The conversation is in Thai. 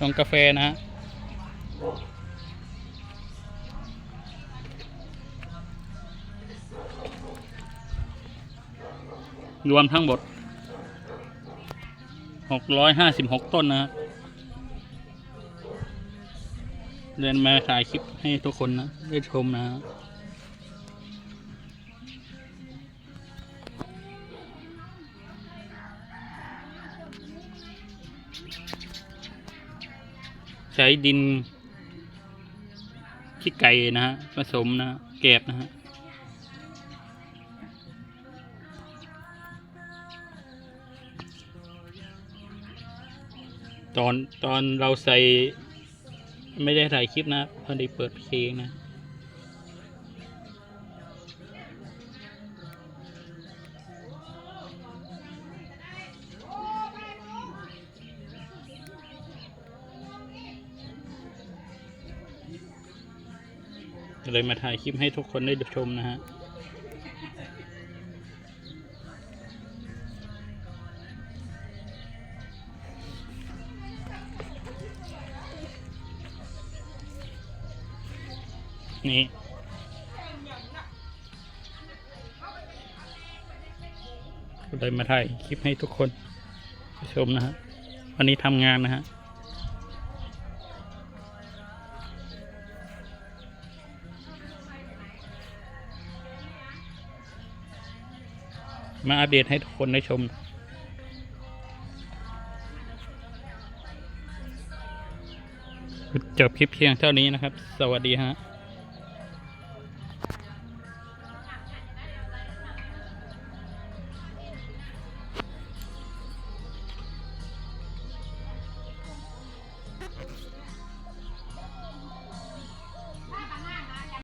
ลงกาแฟนะฮะรวมทั้งหมดหกร้อยห้าสิบหกต้นนะฮะเดินมาถ่ายคลิปให้ทุกคนนะ ได้ชมนะ ใช้ดินขี้ไก่นะฮะผสมนะแกบนะฮะตอนตอนเราใส่ไม่ได้ถ่ายคลิปนะพอดีเปิดเพลงนะ เลยมาถ่ายคลิปให้ทุกคนได้ชมนะฮะนี่เลยมาถ่ายคลิปให้ทุกคนชมนะฮะวันนี้ทำงานนะฮะ มาอัปเดตให้ทุกคนได้ชม จบคลิปเพียงเท่านี้นะครับ สวัสดีฮะ